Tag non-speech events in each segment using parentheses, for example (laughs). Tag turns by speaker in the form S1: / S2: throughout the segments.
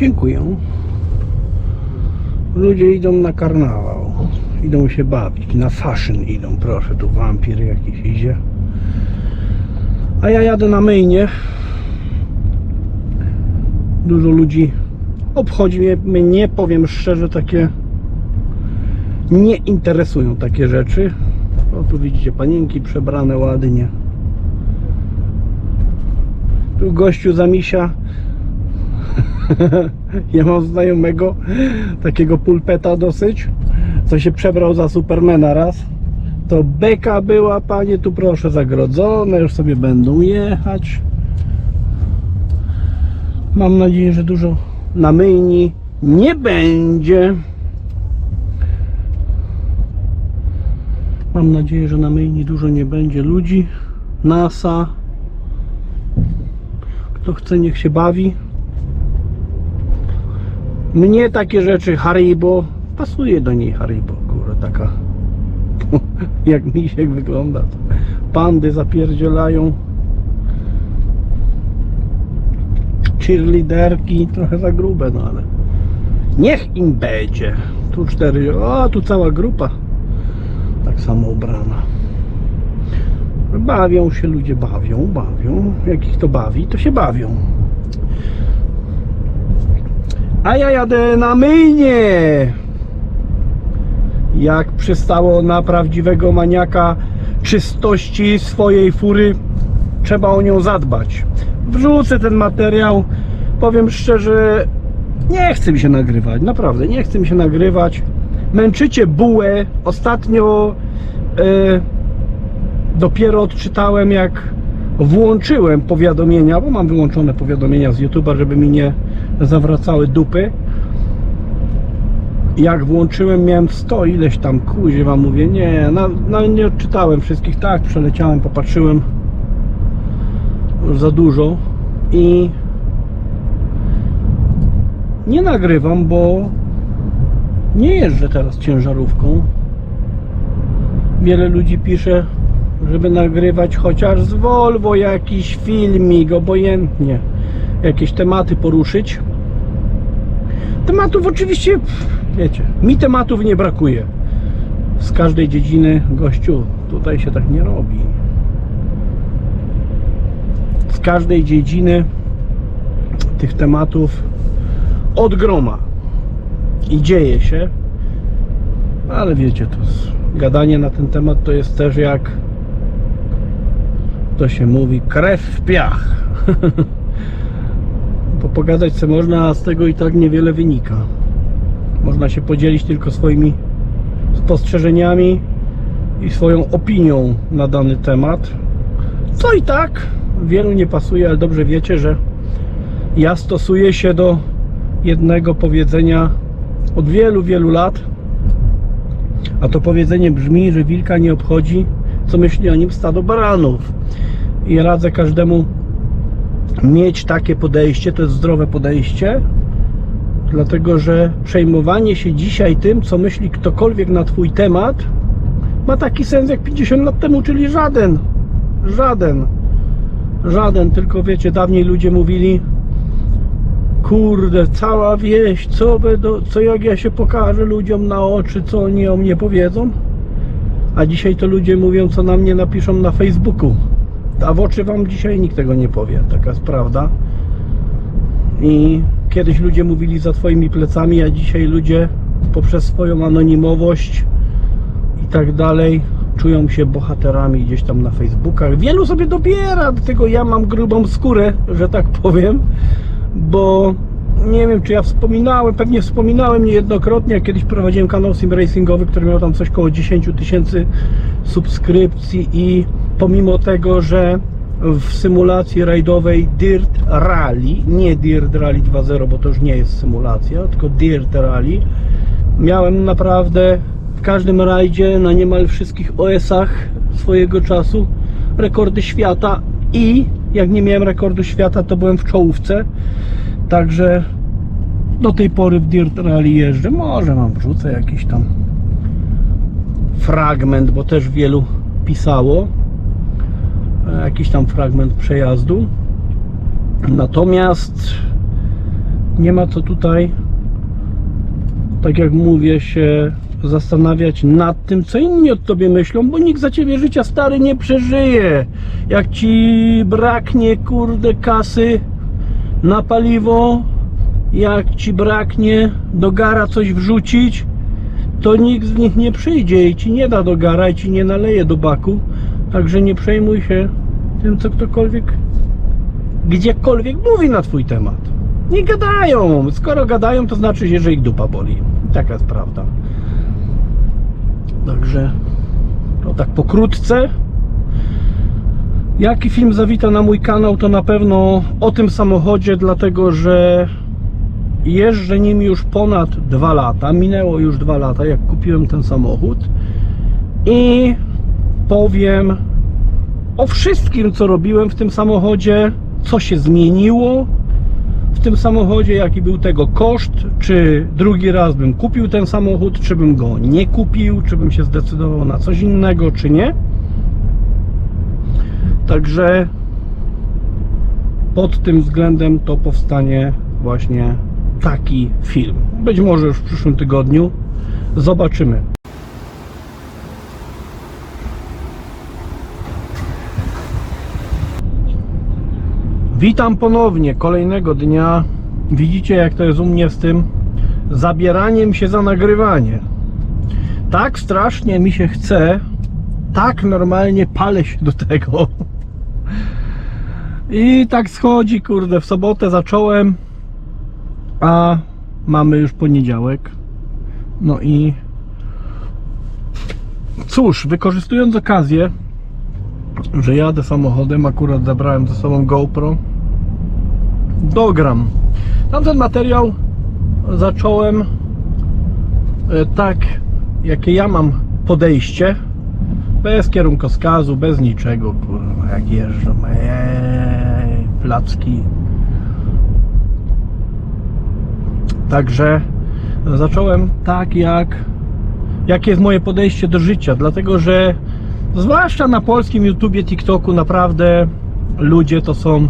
S1: Dziękuję. Ludzie idą na karnawał. Idą się bawić. Na fashion idą. Proszę, tu wampir jakiś idzie. A ja jadę na myjnie. Dużo ludzi obchodzi mnie. Mnie, powiem szczerze, takie nie interesują takie rzeczy. O, tu widzicie panienki przebrane ładnie. Tu gościu zamisia. (laughs) ja mam znajomego, takiego pulpeta dosyć, co się przebrał za Supermana raz. To beka była, panie, tu proszę zagrodzone, już sobie będą jechać. Mam nadzieję, że dużo na myjni nie będzie. Mam nadzieję, że na myjni dużo nie będzie ludzi. NASA. Kto chce, niech się bawi. Mnie takie rzeczy Haribo pasuje do niej Haribo, kurwa taka (laughs) jak misiek wygląda. Pandy zapierdzielają. Cheerleaderki trochę za grube, no ale niech im będzie. Tu cztery, o tu cała grupa tak samo ubrana. Bawią się ludzie, bawią, bawią. Jak ich to bawi, to się bawią. A ja jadę na myjnie. Jak przystało na prawdziwego maniaka czystości swojej fury, trzeba o nią zadbać. Wrzucę ten materiał. Powiem szczerze, nie chce mi się nagrywać. Naprawdę, nie chce mi się nagrywać. Męczycie bułę. Ostatnio e, dopiero odczytałem, jak włączyłem powiadomienia, bo mam wyłączone powiadomienia z YouTube'a, żeby mi nie zawracały dupy. Jak włączyłem, miałem 100 ileś tam kuźwa, mówię, nie, no, no nie odczytałem wszystkich, tak, przeleciałem, popatrzyłem za dużo i nie nagrywam, bo nie jeżdżę teraz ciężarówką. Wiele ludzi pisze, żeby nagrywać chociaż z Volvo jakiś filmik, obojętnie, jakieś tematy poruszyć. Tematów oczywiście, wiecie, mi tematów nie brakuje. Z każdej dziedziny, gościu, tutaj się tak nie robi. Z każdej dziedziny tych tematów od groma i dzieje się, ale wiecie, to gadanie na ten temat to jest też jak to się mówi, krew w piach. (laughs) Pogadać co można, a z tego i tak niewiele wynika. Można się podzielić tylko swoimi spostrzeżeniami i swoją opinią na dany temat. Co i tak wielu nie pasuje, ale dobrze wiecie, że ja stosuję się do jednego powiedzenia od wielu, wielu lat. A to powiedzenie brzmi, że wilka nie obchodzi, co myśli o nim stado baranów. I radzę każdemu mieć takie podejście, to jest zdrowe podejście, dlatego że przejmowanie się dzisiaj tym, co myśli ktokolwiek na Twój temat, ma taki sens jak 50 lat temu, czyli żaden. Żaden. Żaden, tylko wiecie, dawniej ludzie mówili, kurde, cała wieś, co, będą, co jak ja się pokażę ludziom na oczy, co oni o mnie powiedzą? A dzisiaj to ludzie mówią, co na mnie napiszą na Facebooku. A w oczy wam dzisiaj nikt tego nie powie, taka jest prawda. I kiedyś ludzie mówili za twoimi plecami, a dzisiaj ludzie poprzez swoją anonimowość i tak dalej czują się bohaterami gdzieś tam na Facebookach. Wielu sobie dobiera, dlatego ja mam grubą skórę, że tak powiem, bo nie wiem, czy ja wspominałem, pewnie wspominałem niejednokrotnie, jak kiedyś prowadziłem kanał sim racingowy, który miał tam coś koło 10 tysięcy subskrypcji i pomimo tego, że w symulacji rajdowej Dirt Rally, nie Dirt Rally 2.0, bo to już nie jest symulacja, tylko Dirt Rally, miałem naprawdę w każdym rajdzie na niemal wszystkich OS-ach swojego czasu rekordy świata i jak nie miałem rekordu świata, to byłem w czołówce. Także do tej pory w Dirt Rally jeżdżę. Może wam wrzucę jakiś tam fragment, bo też wielu pisało. E, Jakiś tam fragment przejazdu. Natomiast Nie ma co tutaj, tak jak mówię, się zastanawiać nad tym, co inni o tobie myślą, bo nikt za ciebie życia stary nie przeżyje. Jak ci braknie, kurde, kasy na paliwo, jak ci braknie do gara coś wrzucić, to nikt z nich nie przyjdzie i ci nie da do gara i ci nie naleje do baku. Także nie przejmuj się tym, co ktokolwiek gdziekolwiek mówi na twój temat. Nie gadają. Skoro gadają, to znaczy, że ich dupa boli. Taka jest prawda. Także to tak pokrótce. Jaki film zawita na mój kanał, to na pewno o tym samochodzie, dlatego że jeżdżę nim już ponad dwa lata. Minęło już dwa lata, jak kupiłem ten samochód. I powiem o wszystkim, co robiłem w tym samochodzie, co się zmieniło w tym samochodzie, jaki był tego koszt, czy drugi raz bym kupił ten samochód, czy bym go nie kupił, czy bym się zdecydował na coś innego, czy nie. Także pod tym względem to powstanie właśnie taki film. Być może już w przyszłym tygodniu. Zobaczymy. Witam ponownie kolejnego dnia. Widzicie, jak to jest u mnie z tym zabieraniem się za nagrywanie. Tak strasznie mi się chce, tak normalnie palę się do tego. I tak schodzi, kurde, w sobotę zacząłem, a mamy już poniedziałek. No i cóż, wykorzystując okazję, że jadę samochodem, akurat zabrałem ze sobą GoPro, dogram. Tamten materiał zacząłem e, tak, jakie ja mam podejście, bez kierunkowskazu, bez niczego, kurwa, jak jeżdżą, eee, placki. Także zacząłem tak, jak jakie jest moje podejście do życia, dlatego że zwłaszcza na polskim YouTubie, TikToku naprawdę ludzie to są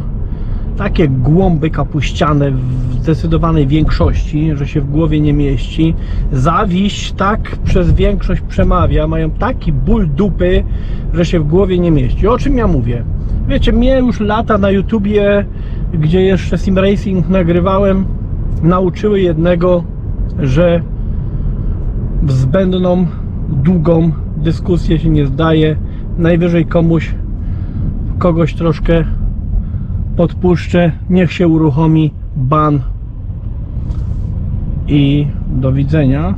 S1: takie głąby kapuściane w zdecydowanej większości, że się w głowie nie mieści. Zawiść tak przez większość przemawia, mają taki ból dupy, że się w głowie nie mieści. O czym ja mówię? Wiecie, mnie już lata na YouTubie, gdzie jeszcze sim racing nagrywałem, nauczyły jednego, że zbędną, długą dyskusję się nie zdaje. Najwyżej komuś, kogoś troszkę podpuszczę, niech się uruchomi ban i do widzenia.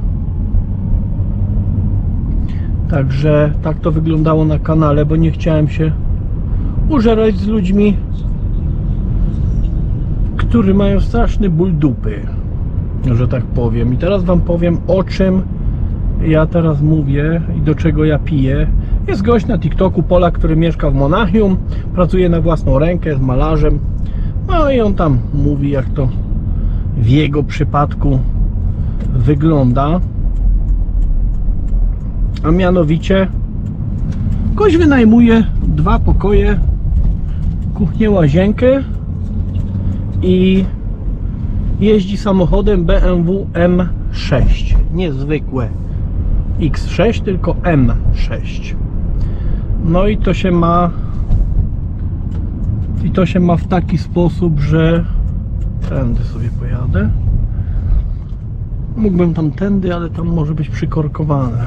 S1: Także tak to wyglądało na kanale, bo nie chciałem się użerać z ludźmi, którzy mają straszny ból dupy, że tak powiem. I teraz Wam powiem o czym ja teraz mówię i do czego ja piję. Jest gość na TikToku, Polak, który mieszka w Monachium, pracuje na własną rękę, jest malarzem. No i on tam mówi, jak to w jego przypadku wygląda. A mianowicie gość wynajmuje dwa pokoje, kuchnię, łazienkę i jeździ samochodem BMW M6. Niezwykłe X6, tylko M6. No i to się ma i to się ma w taki sposób, że tędy sobie pojadę. Mógłbym tam tędy, ale tam może być przykorkowane.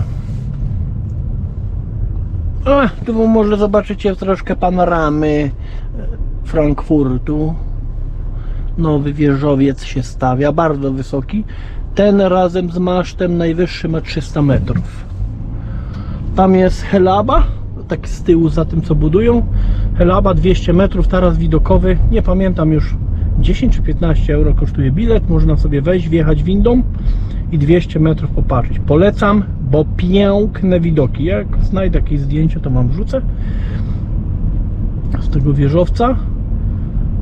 S1: A, tu może zobaczycie troszkę panoramy e, Frankfurtu. Nowy wieżowiec się stawia, bardzo wysoki. Ten razem z masztem najwyższy ma 300 metrów. Tam jest Helaba, tak z tyłu za tym co budują. Helaba 200 metrów, taras widokowy, nie pamiętam już 10 czy 15 euro kosztuje bilet, można sobie wejść, wjechać windą i 200 metrów popatrzeć. Polecam, bo piękne widoki. Jak znajdę jakieś zdjęcie, to Wam wrzucę z tego wieżowca.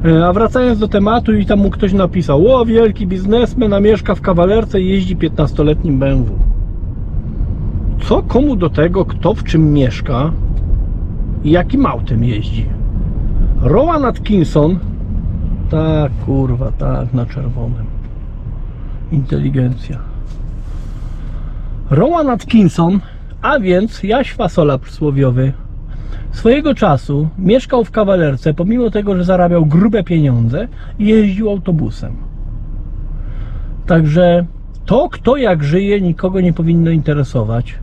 S1: E, A wracając do tematu i tam mu ktoś napisał O, wielki biznesmen, a mieszka w kawalerce i jeździ 15-letnim BMW Co komu do tego, kto w czym mieszka i jakim autem jeździ? Rowan Atkinson? Tak, kurwa, tak, na czerwonym. Inteligencja. Rowan Atkinson, a więc Jaś Fasola przysłowiowy, swojego czasu mieszkał w kawalerce, pomimo tego, że zarabiał grube pieniądze i jeździł autobusem. Także to, kto jak żyje, nikogo nie powinno interesować.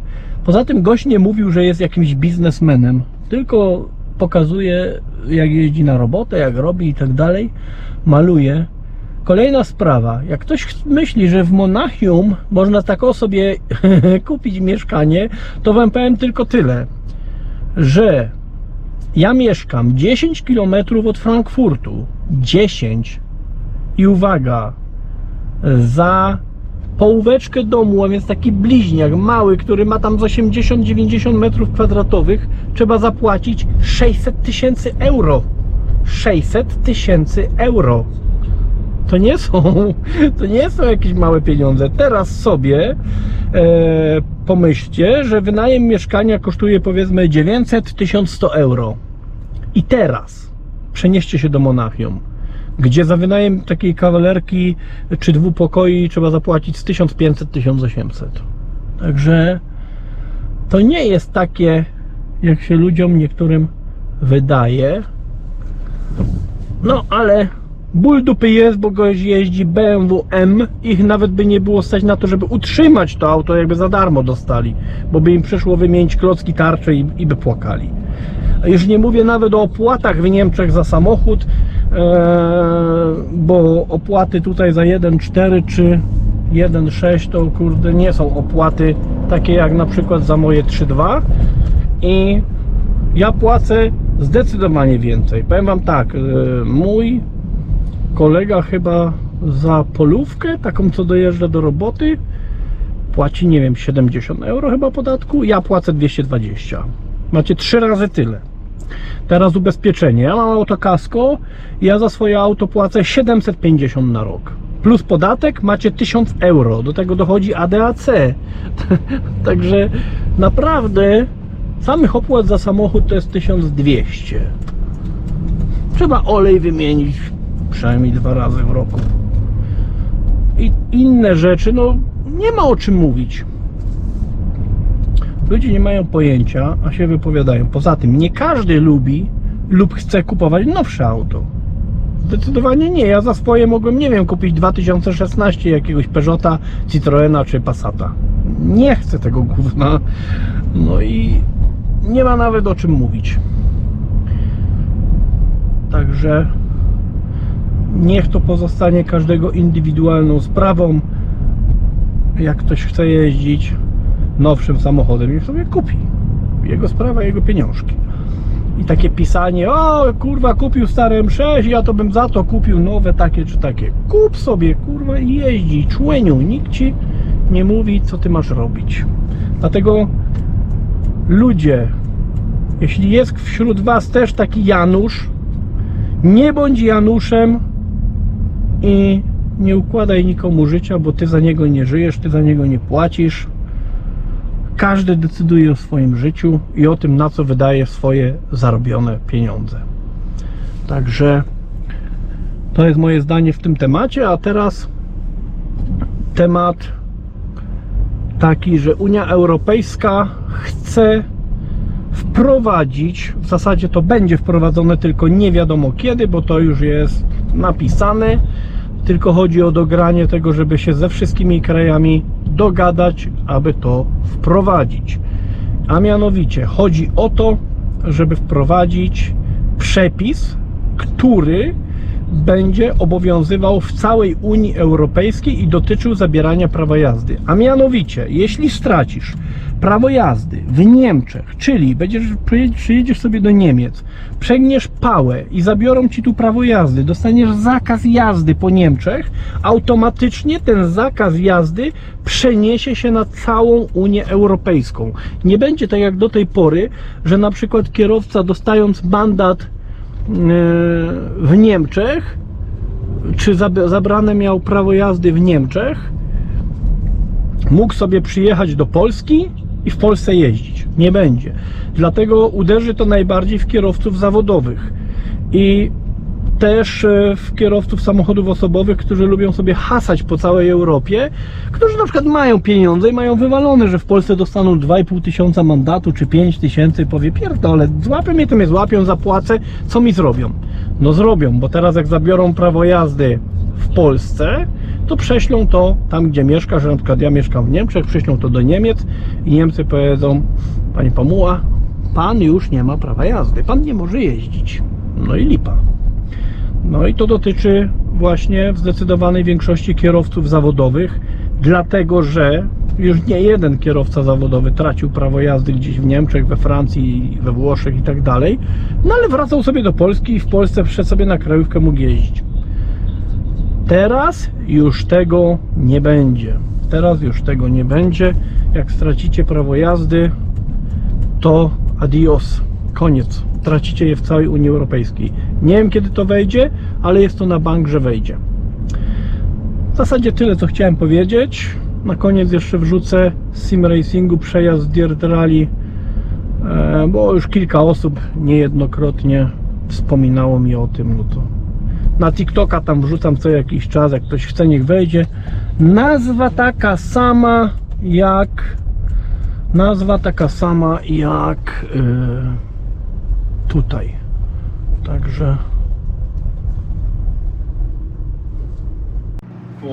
S1: Poza tym gość nie mówił, że jest jakimś biznesmenem, tylko pokazuje, jak jeździ na robotę, jak robi i tak dalej, maluje. Kolejna sprawa, jak ktoś myśli, że w Monachium można tak o sobie (laughs) kupić mieszkanie, to wam powiem tylko tyle, że ja mieszkam 10 km od Frankfurtu. 10. I uwaga, za połóweczkę domu, a więc taki bliźniak mały, który ma tam z 80-90 metrów kwadratowych, trzeba zapłacić 600 tysięcy euro. 600 tysięcy euro. To nie są, (laughs) to nie są jakieś małe pieniądze. Teraz sobie e, pomyślcie, że wynajem mieszkania kosztuje powiedzmy 900-1100 euro. I teraz przenieście się do Monachium, gdzie za wynajem takiej kawalerki czy dwupokoi trzeba zapłacić z 1500-1800. Także to nie jest takie, jak się ludziom niektórym wydaje. No ale ból dupy jest, bo goś jeździ BMW M. Ich nawet by nie było stać na to, żeby utrzymać to auto, jakby za darmo dostali, bo by im przyszło wymienić klocki tarcze i, i by płakali. Już nie mówię nawet o opłatach w Niemczech za samochód, e, bo opłaty tutaj za 1,4 czy 1,6 to kurde nie są opłaty takie jak na przykład za moje 3,2 i ja płacę zdecydowanie więcej. Powiem Wam tak, e, mój kolega chyba za polówkę, taką co dojeżdża do roboty, płaci, nie wiem, 70 euro chyba podatku, ja płacę 220. Macie trzy razy tyle. Teraz ubezpieczenie. Ja mam auto kasko, ja za swoje auto płacę 750 na rok. Plus podatek macie 1000 euro. Do tego dochodzi ADAC. (laughs) Także naprawdę samych opłat za samochód to jest 1200. Trzeba olej wymienić przynajmniej dwa razy w roku. I inne rzeczy, no nie ma o czym mówić. Ludzie nie mają pojęcia, a się wypowiadają. Poza tym, nie każdy lubi lub chce kupować nowsze auto. Zdecydowanie nie. Ja za swoje mogłem, nie wiem, kupić 2016 jakiegoś Peugeota, Citroena czy Passata. Nie chcę tego gówna. No i nie ma nawet o czym mówić. Także niech to pozostanie każdego indywidualną sprawą. Jak ktoś chce jeździć nowszym samochodem, niech sobie kupi. Jego sprawa, jego pieniążki. I takie pisanie, o kurwa, kupił stare M6, ja to bym za to kupił nowe takie czy takie. Kup sobie, kurwa, i jeździ, człeniu. Nikt ci nie mówi, co ty masz robić. Dlatego ludzie, jeśli jest wśród was też taki Janusz, nie bądź Januszem i nie układaj nikomu życia, bo ty za niego nie żyjesz, ty za niego nie płacisz. Każdy decyduje o swoim życiu i o tym, na co wydaje swoje zarobione pieniądze. Także to jest moje zdanie w tym temacie, a teraz temat taki, że Unia Europejska chce wprowadzić, w zasadzie to będzie wprowadzone, tylko nie wiadomo kiedy, bo to już jest napisane. Tylko chodzi o dogranie tego, żeby się ze wszystkimi krajami dogadać, aby to wprowadzić. A mianowicie chodzi o to, żeby wprowadzić przepis, który będzie obowiązywał w całej Unii Europejskiej i dotyczył zabierania prawa jazdy. A mianowicie, jeśli stracisz prawo jazdy w Niemczech, czyli będziesz, przyje- przyjedziesz sobie do Niemiec, przegniesz pałę i zabiorą ci tu prawo jazdy, dostaniesz zakaz jazdy po Niemczech, automatycznie ten zakaz jazdy przeniesie się na całą Unię Europejską. Nie będzie tak jak do tej pory, że na przykład kierowca dostając mandat w Niemczech, czy zab- zabrane miał prawo jazdy w Niemczech, mógł sobie przyjechać do Polski i w Polsce jeździć. Nie będzie. Dlatego uderzy to najbardziej w kierowców zawodowych. I też e, w kierowców samochodów osobowych, którzy lubią sobie hasać po całej Europie, którzy na przykład mają pieniądze i mają wywalone, że w Polsce dostaną 2,5 tysiąca mandatu czy 5 tysięcy, powie pierdolę, złapią mnie to mnie złapią, zapłacę, co mi zrobią? No zrobią, bo teraz jak zabiorą prawo jazdy w Polsce, to prześlą to tam, gdzie mieszka, że na przykład ja mieszkam w Niemczech, prześlą to do Niemiec i Niemcy powiedzą, Pani Pamuła, Pan już nie ma prawa jazdy, Pan nie może jeździć. No i lipa. No i to dotyczy właśnie w zdecydowanej większości kierowców zawodowych, dlatego że już nie jeden kierowca zawodowy tracił prawo jazdy gdzieś w Niemczech, we Francji, we Włoszech i tak dalej, no ale wracał sobie do Polski i w Polsce przyszedł sobie na krajówkę mógł jeździć. Teraz już tego nie będzie. Teraz już tego nie będzie. Jak stracicie prawo jazdy, to adios. Koniec. Tracicie je w całej Unii Europejskiej. Nie wiem kiedy to wejdzie, ale jest to na bank, że wejdzie. W zasadzie tyle, co chciałem powiedzieć. Na koniec jeszcze wrzucę z Sim Racingu przejazd Dirt Rally, e, bo już kilka osób niejednokrotnie wspominało mi o tym. No to na TikToka tam wrzucam co jakiś czas, jak ktoś chce, niech wejdzie. Nazwa taka sama jak nazwa taka sama jak yy, tutaj. Także... Po